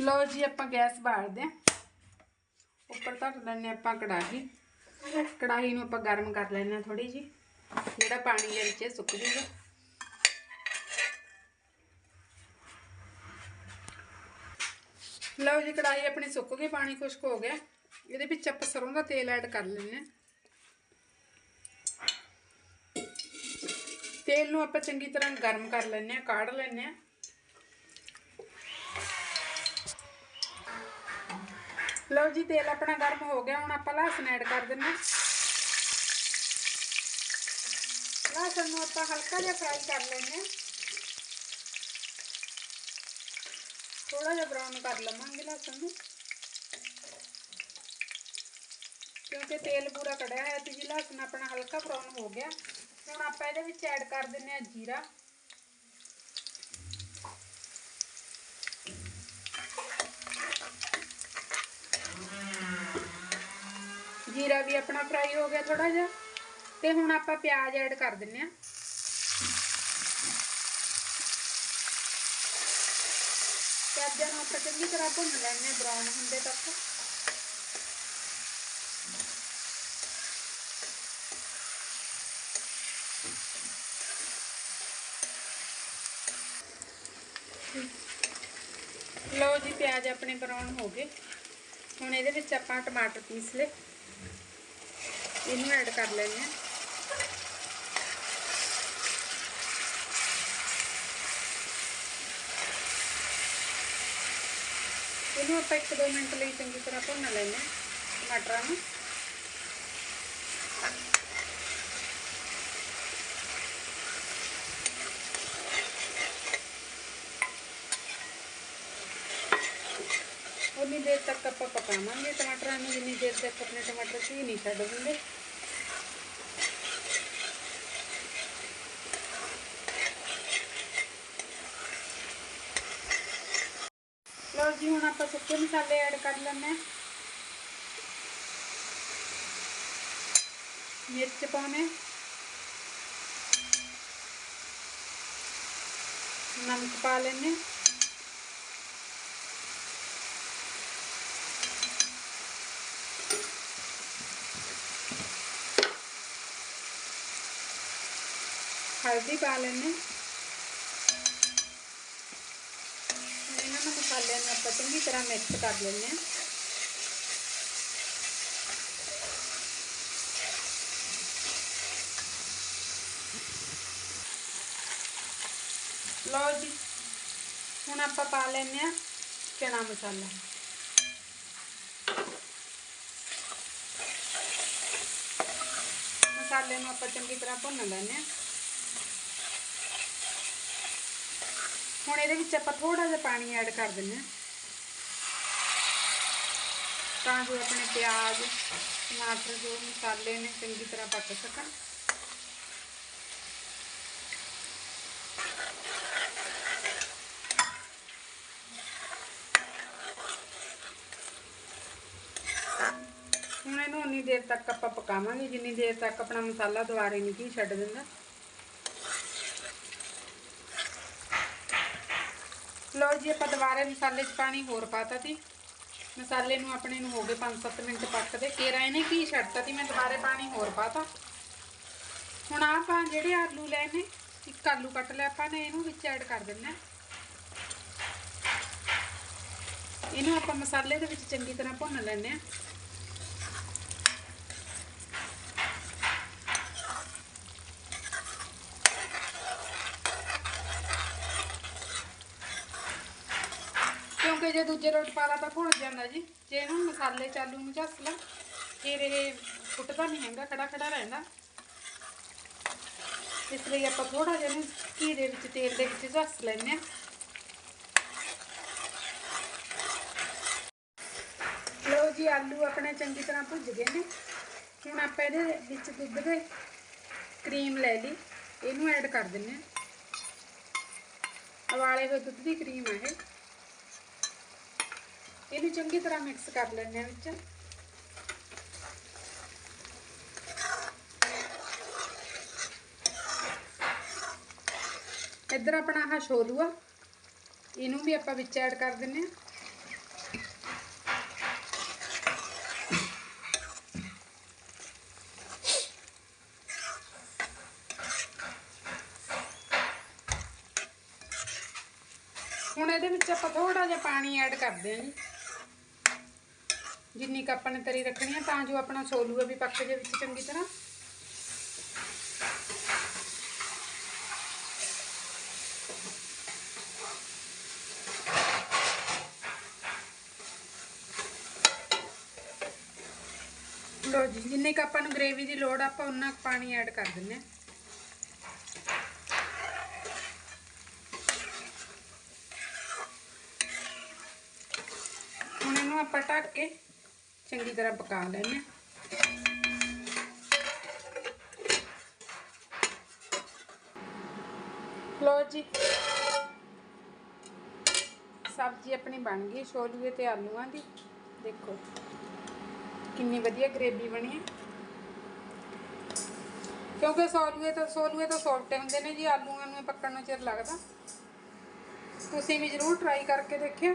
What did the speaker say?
ਲਓ ਜੀ ਆਪਾਂ ਗੈਸ ਬਾਲਦੇ ਆਂ ਉੱਪਰ ਧਰ ਲੈਣੇ ਆਪਾਂ ਕੜਾਹੀ। ਕੜਾਹੀ ਨੂੰ ਆਪਾਂ ਗਰਮ ਕਰ ਲੈਣੇ ਆ ਥੋੜੀ ਜੀ ਜਿਹੜਾ ਪਾਣੀ ਦੇ ਵਿੱਚ ਸੁੱਕ ਜੂਗਾ ਲਓ ਜੀ ਕੜਾਹੀ ਆਪਣੀ ਸੁੱਕ ਗਈ, ਪਾਣੀ ਖੁਸ਼ਕ ਹੋ ਗਿਆ। ਇਹਦੇ ਵਿੱਚ ਆਪਾਂ ਸਰੋਂ ਦਾ ਤੇਲ ਐਡ ਕਰ ਲੈਣੇ ਆ ਤੇਲ ਨੂੰ ਆਪਾਂ ਚੰਗੀ ਤਰ੍ਹਾਂ ਗਰਮ ਕਰ ਲੈਣੇ ਆ ਕਾੜ ਲੈਣੇ ਆ ਲਓ ਜੀ, ਤੇਲ ਆਪਣਾ ਗਰਮ ਹੋ ਗਿਆ, ਹੁਣ ਆਪਾਂ ਲਸਣ ਐਡ ਕਰ ਦਿੰਨੇ ਲਸਣ ਨੂੰ ਆਪਾਂ ਹਲਕਾ ਜਿਹਾ ਫਰਾਈ ਕਰ ਲੈਣੇ ਥੋੜਾ ਜਿਹਾ ਬਰਾਊਨ ਕਰ ਲਵਾਂਗੇ ਲਸਣ ਨੂੰ। ਕਿਉਂਕਿ ਤੇਲ ਪੂਰਾ ਕੜਿਆ ਹੋਇਆ ਤੇ ਜੀ, ਲਸਣ ਆਪਣਾ ਹਲਕਾ ਬਰਾਊਨ ਹੋ ਗਿਆ। ਹੁਣ ਆਪਾਂ ਇਹਦੇ ਵਿੱਚ ਐਡ ਕਰ ਦਿੰਨੇ ਆ ਜੀਰਾ। ਜੀਰਾ ਵੀ ਆਪਣਾ ਫਰਾਈ ਹੋ ਗਿਆ ਥੋੜਾ ਜਿਹਾ ਤੇ ਹੁਣ ਆਪਾਂ ਪਿਆਜ਼ ਐਡ ਕਰ ਦਿੰਨੇ ਆ ਪਿਆਜ਼ਾਂ ਨੂੰ ਆਪਾਂ ਚੰਗੀ ਤਰ੍ਹਾਂ ਭੁੰਨ ਲੈਣੇ ਬਰਾਊਨ ਹੁੰਦੇ ਤੱਕ। ਲਓ ਜੀ ਪਿਆਜ਼ ਆਪਣੇ ਬਰਾਊਨ ਹੋ ਗਏ। ਹੁਣ ਇਹਦੇ ਵਿੱਚ ਆਪਾਂ ਟਮਾਟਰ ਪੀਸ ਲਏ। ਇਹਨੂੰ ਐਡ ਕਰ ਲੈਣੇ ਆ ਇਹਨੂੰ ਆਪਾਂ 1-2 ਮਿੰਟ ਲਈ ਚੰਗੀ ਤਰ੍ਹਾਂ ਭੁੰਨ ਲੈਂਦੇ ਹਾਂ ਟਮਾਟਰਾਂ ਨੂੰ। ਉਨੀ ਦੇਰ ਤੱਕ ਆਪਾਂ ਪਕਾਵਾਂਗੇ ਟਮਾਟਰਾਂ ਨੂੰ, ਜਿੰਨੀ ਦੇਰ ਤੱਕ ਆਪਣੇ ਟਮਾਟਰ ਸੀ ਨਹੀਂ ਛੱਡ ਦਿੰਦੇ ਲਓ ਜੀ, ਹੁਣ ਆਪਾਂ ਸੁੱਕੇ ਮਸਾਲੇ ਐਡ ਕਰ ਲੈਣੇ ਮਿਰਚ ਪਾਉਣੇ। ਨਮਕ ਪਾ ਲੈਣੇ ਹਲਦੀ ਪਾ ਲੈਣੇ ਇਹਨਾਂ ਨੂੰ ਮਸਾਲਿਆਂ ਨੂੰ ਆਪਾਂ, ਚੰਗੀ ਤਰ੍ਹਾਂ ਮਿਕਸ ਕਰ ਲੈਣੇ ਆ ਲਓ ਜੀ, ਹੁਣ ਆਪਾਂ ਪਾ ਲੈਂਦੇ ਆ ਚਨਾ ਮਸਾਲਾ। ਮਸਾਲੇ ਨੂੰ ਆਪਾਂ ਚੰਗੀ ਤਰ੍ਹਾਂ ਭੁੰਨ ਲੈਂਦੇ ਆ ਹੁਣ ਇਹਦੇ ਵਿੱਚ ਆਪਾਂ ਥੋੜਾ ਜਿਹਾ ਪਾਣੀ ਐਡ ਕਰ ਦਿੰਦੇ ਹਾਂ। ਤਾਂ ਜੋ ਆਪਣੇ ਪਿਆਜ਼, ਟਮਾਟਰ, ਜੋ ਮਸਾਲੇ ਨੇ ਚੰਗੀ ਤਰ੍ਹਾਂ ਪੱਕ ਸਕਣ। ਹੁਣ ਇਹਨੂੰ ਉਨੀ ਦੇਰ ਤੱਕ ਆਪਾਂ ਪਕਾਵਾਂਗੇ। ਜਿੰਨੀ ਦੇਰ ਤੱਕ ਆਪਣਾ ਮਸਾਲਾ ਦੁਬਾਰੇ ਨਹੀਂ ਕੀ ਛੱਡ ਦਿੰਦਾ। ਲਓ ਜੀ, ਆਪਾਂ ਦੁਬਾਰੇ ਮਸਾਲੇ 'ਚ ਪਾਣੀ ਹੋਰ ਪਾਤਾ ਸੀ। ਮਸਾਲੇ ਨੂੰ ਆਪਣੇ ਨੂੰ ਹੋ ਗਏ 5-7 ਮਿੰਟ ਪੱਕਦੇ ਕੇਰਾ ਇਹਨੇ ਕੀ ਛੱਡਤਾ ਸੀ? ਮੈਂ ਦੁਬਾਰੇ ਪਾਣੀ ਹੋਰ ਪਾਤਾ। ਹੁਣ ਆਪਾਂ ਜਿਹੜੇ ਆਲੂ ਲਏ ਨੇ, ਇੱਕ ਆਲੂ ਕੱਟ ਲਿਆ ਆਪਾਂ ਨੇ, ਇਹਨੂੰ ਵਿੱਚ ਐਡ ਕਰ ਦਿੰਨਾ ਇਹਨੂੰ ਆਪਾਂ ਮਸਾਲੇ ਦੇ ਵਿੱਚ ਚੰਗੀ ਤਰ੍ਹਾਂ ਭੁੰਨ ਲੈਣੇ ਆ ਕਿਉਂਕਿ ਜੇ ਦੂਜੇ ਰੋਟ ਪਾਲਾ ਤਾਂ ਭੁੱਲ ਜਾਂਦਾ ਜੀ। ਜੇ ਇਹਨੂੰ ਮਸਾਲੇ ਚਾਲੂ ਨੂੰ ਝੱਸ ਲਾ, ਫਿਰ ਇਹ ਫੁੱਟਦਾ ਨਹੀਂ ਹੈਗਾ ਖੜਾ ਖੜਾ ਰਹਿੰਦਾ। ਇਸ ਲਈ ਆਪਾਂ ਥੋੜਾ ਜਿਹਾ ਇਹਨੂੰ ਘੀ ਦੇ ਵਿੱਚ ਤੇਲ ਦੇ ਵਿੱਚ ਝੱਸ ਲੈਂਦੇ ਆ ਲਓ ਜੀ, ਆਲੂ ਆਪਣੇ ਚੰਗੀ ਤਰ੍ਹਾਂ ਭੁੱਜ ਗਏ ਨੇ। ਹੁਣ ਆਪਾਂ ਇਹਦੇ ਵਿੱਚ ਦੁੱਧ ਦੇ ਕਰੀਮ ਲੈ ਲਈ। ਇਹਨੂੰ ਐਡ ਕਰ ਦਿੰਨੇ ਆ ਉਬਾਲੇ ਹੋਏ ਦੁੱਧ ਦੀ ਕਰੀਮ ਆ ਇਹ। ਇਹਨੂੰ ਚੰਗੀ ਤਰ੍ਹਾਂ ਮਿਕਸ ਕਰ ਲੈਣੇ ਆ ਵਿੱਚ। ਇੱਧਰ ਆਪਣਾ ਆਹ ਛੋਲੂ ਆ, ਇਹਨੂੰ ਵੀ ਆਪਾਂ ਵਿੱਚ ਐਡ ਕਰ ਦਿੰਨੇ ਆ ਹੁਣ ਇਹਦੇ ਵਿੱਚ ਆਪਾਂ ਥੋੜਾ ਜਿਹਾ ਪਾਣੀ ਐਡ ਕਰਦੇ ਹਾਂ ਜੀ। ਜਿੰਨੀ ਕੁ ਆਪਾਂ ਨੇ ਤਰੀ ਰੱਖਣੀ ਆ, ਤਾਂ ਜੋ ਆਪਣਾ ਸੋਲੂ ਵੀ ਪੱਕ ਜੇ ਵਿੱਚ ਚੰਗੀ ਤਰ੍ਹਾਂ। ਲੋ ਜੀ, ਜਿੰਨੇ ਕੁ ਆਪਾਂ ਨੂੰ ਗ੍ਰੇਵੀ ਦੀ ਲੋੜ ਆਪਾਂ ਉਨਾ ਕੁ ਪਾਣੀ ਐਡ ਕਰ ਦਿੰਨੇ ਆ। ਹੁਣ ਇਹਨੂੰ ਆਪਾਂ ਢੱਕ ਕੇ ਚੰਗੀ ਤਰ੍ਹਾਂ ਪਕਾ ਲੈਣੇ ਲੋ ਜੀ। ਸਬਜ਼ੀ ਆਪਣੀ ਬਣ ਗਈ ਛੋਲੂਏ ਤੇ ਆਲੂਆਂ ਦੀ। ਦੇਖੋ, ਕਿੰਨੀ ਵਧੀਆ ਗਰੇਵੀ ਬਣੀ ਹੈ। ਕਿਉਂਕਿ ਸੋਲੂਏ ਤਾਂ ਸੋਲੂਏ ਤਾਂ ਸੌਫਟ ਹੁੰਦੇ ਨੇ ਜੀ, ਆਲੂਆਂ ਨੂੰ ਪੱਕਣ ਨੂੰ ਚਿਰ ਲੱਗਦਾ। ਤੁਸੀਂ ਵੀ ਜ਼ਰੂਰ ਟਰਾਈ ਕਰਕੇ ਦੇਖਿਓ।